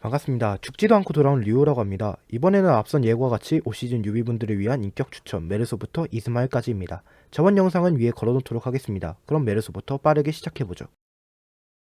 반갑습니다. 죽지도 않고 돌아온 류오라고 합니다. 이번에는 앞선 예고와 같이 올 시즌 유비분들을 위한 인격 추천 메르소부터 이스마일까지입니다. 저번 영상은 위에 걸어놓도록 하겠습니다. 그럼 메르소부터 빠르게 시작해보죠.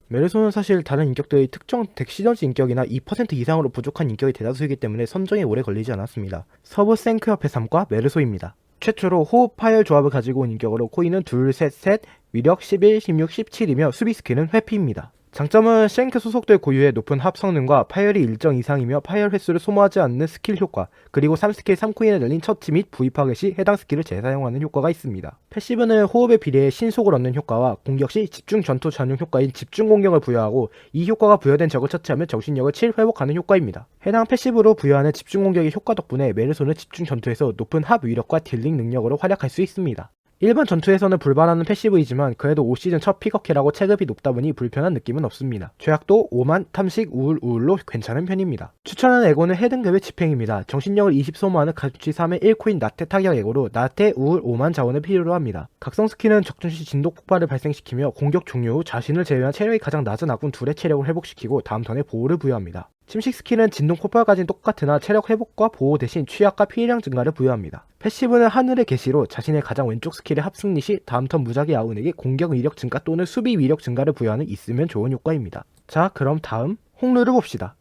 메르소는 사실 다른 인격들의 특정 덱 시너지 인격이나 2% 이상으로 부족한 인격이 대다수이기 때문에 선정에 오래 걸리지 않았습니다. 서브 생크 협회 3과 메르소입니다. 최초로 호흡 파열 조합을 가지고 온 인격으로 코인은 둘, 셋, 셋, 위력 11, 16, 17이며 수비 스킬은 회피입니다. 장점은 쉔크 소속들 고유의 높은 합 성능과 파열이 일정 이상이며 파열 횟수를 소모하지 않는 스킬 효과, 그리고 3스킬 3코인에 달린 처치 및 부위 파괴 시 해당 스킬을 재사용하는 효과가 있습니다. 패시브는 호흡에 비례해 신속을 얻는 효과와 공격 시 집중 전투 전용 효과인 집중 공격을 부여하고 이 효과가 부여된 적을 처치하면 정신력을 7 회복하는 효과입니다. 해당 패시브로 부여하는 집중 공격의 효과 덕분에 메르소는 집중 전투에서 높은 합 위력과 딜링 능력으로 활약할 수 있습니다. 일반 전투에서는 불발하는 패시브이지만 그래도 5시즌 첫 픽업캐라고 체급이 높다 보니 불편한 느낌은 없습니다. 죄악도 5만 탐식 우울 우울로 괜찮은 편입니다. 추천하는 에고는 해등급의 집행입니다. 정신력을 20 소모하는 가주치 3의 1코인 나태 타격 에고로 나태 우울 5만 자원을 필요로 합니다. 각성 스킬은 적중 시 진동 폭발을 발생시키며 공격 종료 후 자신을 제외한 체력이 가장 낮은 아군 둘의 체력을 회복시키고 다음 턴에 보호를 부여합니다. 침식 스킬은 진동 폭발까지는 똑같으나 체력 회복과 보호 대신 취약과 피해량 증가를 부여합니다. 패시브는 하늘의 계시로 자신의 가장 왼쪽 스킬의 합승리 시 다음 턴 무작위 아군에게 공격 위력 증가 또는 수비 위력 증가를 부여하는 있으면 좋은 효과입니다. 자 그럼 다음 홍루를 봅시다.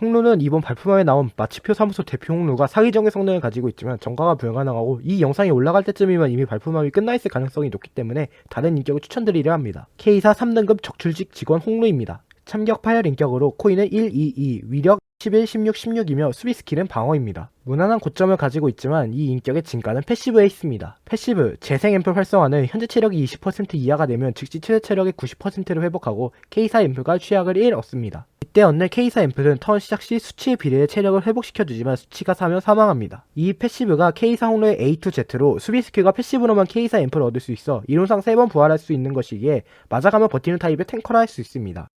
홍루는 이번 발표만에 나온 마치표 사무소 대표 홍루가 사기적인 성능을 가지고 있지만 정가가 불가능하고 이 영상이 올라갈 때쯤이면 이미 발표만이 끝나 있을 가능성이 높기 때문에 다른 인격을 추천드리려 합니다. K사 3등급 적출직 직원 홍루입니다. 참격 파열 인격으로 코인은 1, 2, 2, 위력 11, 16, 16이며 수비 스킬은 방어입니다. 무난한 고점을 가지고 있지만 이 인격의 진가는 패시브에 있습니다. 패시브, 재생 앰플 활성화는 현재 체력이 20% 이하가 되면 즉시 최대 체력의 90%를 회복하고 K사 앰플과 취약을 1 얻습니다. 이때 얻는 K사 앰플은 턴 시작 시 수치에 비례해 체력을 회복시켜주지만 수치가 사면 사망합니다. 이 패시브가 K사 홍로의 A2Z로 수비 스킬과 패시브로만 K사 앰플을 얻을 수 있어 이론상 3번 부활할 수 있는 것이기에 맞아가면 버티는 타입의 탱커라 할 수 있습니다.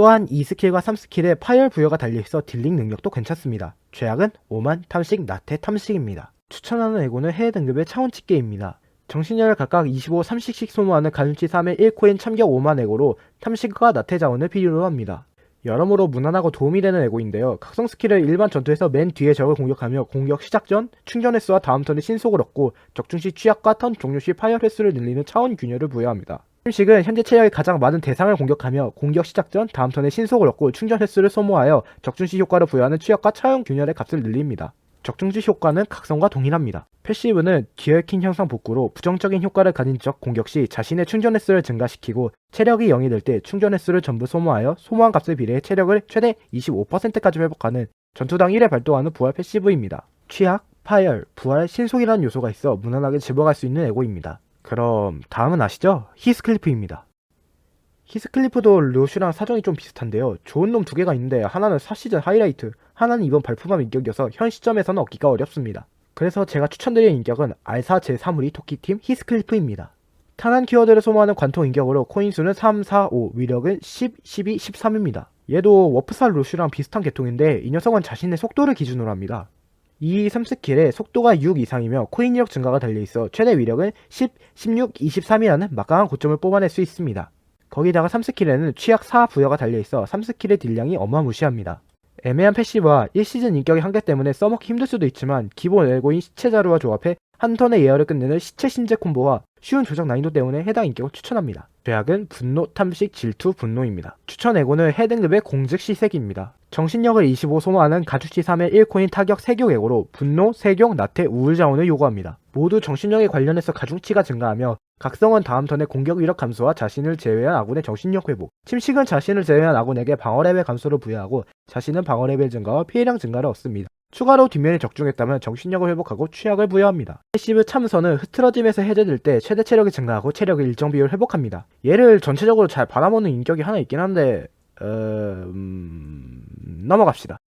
또한 2스킬과 3스킬에 파열 부여가 달려있어 딜링 능력도 괜찮습니다. 죄악은 5만 탐식 나태 탐식입니다. 추천하는 에고는 해외 등급의 차원치 게임입니다. 정신력을 각각 25, 30씩 소모하는 가중치 3의 1코인 참격 5만 에고로 탐식과 나태 자원을 필요로 합니다. 여러모로 무난하고 도움이 되는 에고인데요. 각성 스킬을 일반 전투에서 맨 뒤에 적을 공격하며 공격 시작 전 충전 횟수와 다음 턴에 신속을 얻고 적중시 취약과 턴 종료 시 파열 횟수를 늘리는 차원 균열을 부여합니다. 힘식은 현재 체력이 가장 많은 대상을 공격하며 공격 시작 전 다음 턴에 신속을 얻고 충전 횟수를 소모하여 적중시 효과를 부여하는 취약과 차용 균열의 값을 늘립니다. 적중시 효과는 각성과 동일합니다. 패시브는 기어킨 형성 복구로 부정적인 효과를 가진 적 공격 시 자신의 충전 횟수를 증가시키고 체력이 0이 될 때 충전 횟수를 전부 소모하여 소모한 값에 비례해 체력을 최대 25%까지 회복하는 전투당 1회 발동하는 부활 패시브입니다. 취약, 파열, 부활, 신속이라는 요소가 있어 무난하게 집어갈 수 있는 에고입니다. 그럼 다음은 아시죠? 히스클리프입니다. 히스클리프도 루슈랑 사정이 좀 비슷한데요. 좋은 놈 두 개가 있는데 하나는 4시즌 하이라이트, 하나는 이번 발표만 인격이어서 현 시점에서는 얻기가 어렵습니다. 그래서 제가 추천드린 인격은 알사 제3우리 토끼팀 히스클리프입니다. 탄환 키워드를 소모하는 관통 인격으로 코인 수는 3, 4, 5, 위력은 10, 12, 13입니다. 얘도 워프살 루슈랑 비슷한 계통인데 이 녀석은 자신의 속도를 기준으로 합니다. 이 3스킬에 속도가 6 이상이며 코인력 증가가 달려있어 최대 위력은 10, 16, 23이라는 막강한 고점을 뽑아낼 수 있습니다. 거기다가 3스킬에는 취약 4 부여가 달려있어 3스킬의 딜량이 어마무시합니다. 애매한 패시브와 1시즌 인격의 한계 때문에 써먹기 힘들 수도 있지만 기본 엘고인 시체 자루와 조합해 한 턴의 예열을 끝내는 시체 신제 콤보와 쉬운 조작 난이도 때문에 해당 인격을 추천합니다. 죄악은 분노, 탐식, 질투, 분노입니다. 추천 에고는 해등급의 공즉 시색입니다. 정신력을 25 소모하는 가주치 3의 1코인 타격 3교 에고로 분노, 세경, 나태, 우울 자원을 요구합니다. 모두 정신력에 관련해서 가중치가 증가하며 각성은 다음 턴의 공격 위력 감소와 자신을 제외한 아군의 정신력 회복, 침식은 자신을 제외한 아군에게 방어 레벨 감소를 부여하고 자신은 방어 레벨 증가와 피해량 증가를 얻습니다. 추가로 뒷면에 적중했다면 정신력을 회복하고 취약을 부여합니다. 패시브 참선은 흐트러짐에서 해제될 때 최대 체력이 증가하고 체력의 일정 비율 회복합니다. 얘를 전체적으로 잘 받아먹는 인격이 하나 있긴 한데 어... 음... 넘어갑시다.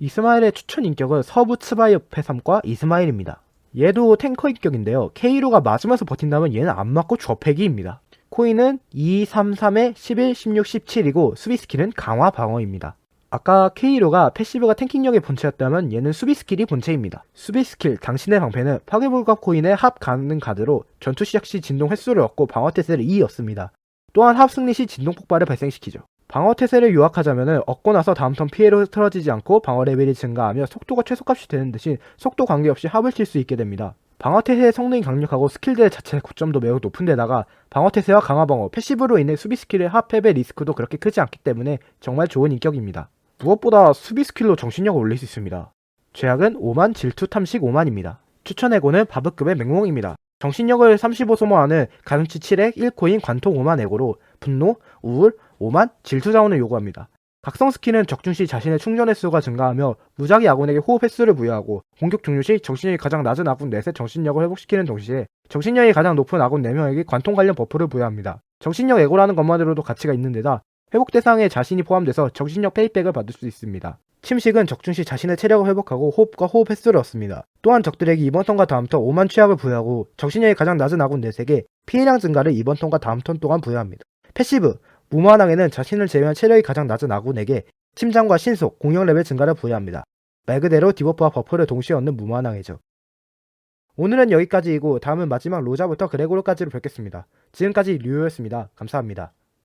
이스마일의 추천 인격은 서부 츠바이업의 3과 이스마일입니다. 얘도 탱커 인격인데요. K로가 맞으면서 버틴다면 얘는 안 맞고 저패기입니다. 코인은 2, 3, 3에 11, 16, 17이고 수비 스킬은 강화 방어입니다. 아까 K로가 패시브가 탱킹력의 본체였다면 얘는 수비 스킬이 본체입니다. 수비 스킬 당신의 방패는 파괴불가 코인의 합 가능 가드로 전투 시작 시 진동 횟수를 얻고 방어 태세를 2 얻습니다. 또한 합 승리 시 진동 폭발을 발생시키죠. 방어 태세를 요약하자면 얻고 나서 다음 턴 피해로 틀어지지 않고 방어 레벨이 증가하며 속도가 최소값이 되는 대신 속도 관계없이 합을 칠 수 있게 됩니다. 방어 태세의 성능이 강력하고 스킬들 자체의 고점도 매우 높은 데다가 방어 태세와 강화 방어, 패시브로 인해 수비 스킬의 합패배 리스크도 그렇게 크지 않기 때문에 정말 좋은 인격입니다. 무엇보다 수비 스킬로 정신력을 올릴 수 있습니다. 죄악은 5만, 질투 탐식 5만입니다. 추천해고는 바브급의 맹몽입니다. 정신력을 35 소모하는 가중치 7액 1코인 관통 5만 에고로 분노, 우울, 5만, 질투 자원을 요구합니다. 각성 스킬은 적중 시 자신의 충전 횟수가 증가하며 무작위 아군에게 호흡 횟수를 부여하고 공격 종료 시 정신력이 가장 낮은 아군 넷의 정신력을 회복시키는 동시에 정신력이 가장 높은 아군 4명에게 관통 관련 버프를 부여합니다. 정신력 에고라는 것만으로도 가치가 있는 데다 회복 대상에 자신이 포함돼서 정신력 페이백을 받을 수 있습니다. 침식은 적중 시 자신의 체력을 회복하고 호흡과 호흡 횟수를 얻습니다. 또한 적들에게 이번 턴과 다음 턴 5만 취약을 부여하고 정신력이 가장 낮은 아군 4색에 피해량 증가를 이번 턴과 다음 턴 동안 부여합니다. 패시브 무모한항에는 자신을 제외한 체력이 가장 낮은 아군에게 침장과 신속, 공격 레벨 증가를 부여합니다. 말 그대로 디버프와 버프를 동시에 얻는 무모한항이죠. 오늘은 여기까지이고 다음은 마지막 로자부터 그레고르까지로 뵙겠습니다. 지금까지 류였습니다. 감사합니다.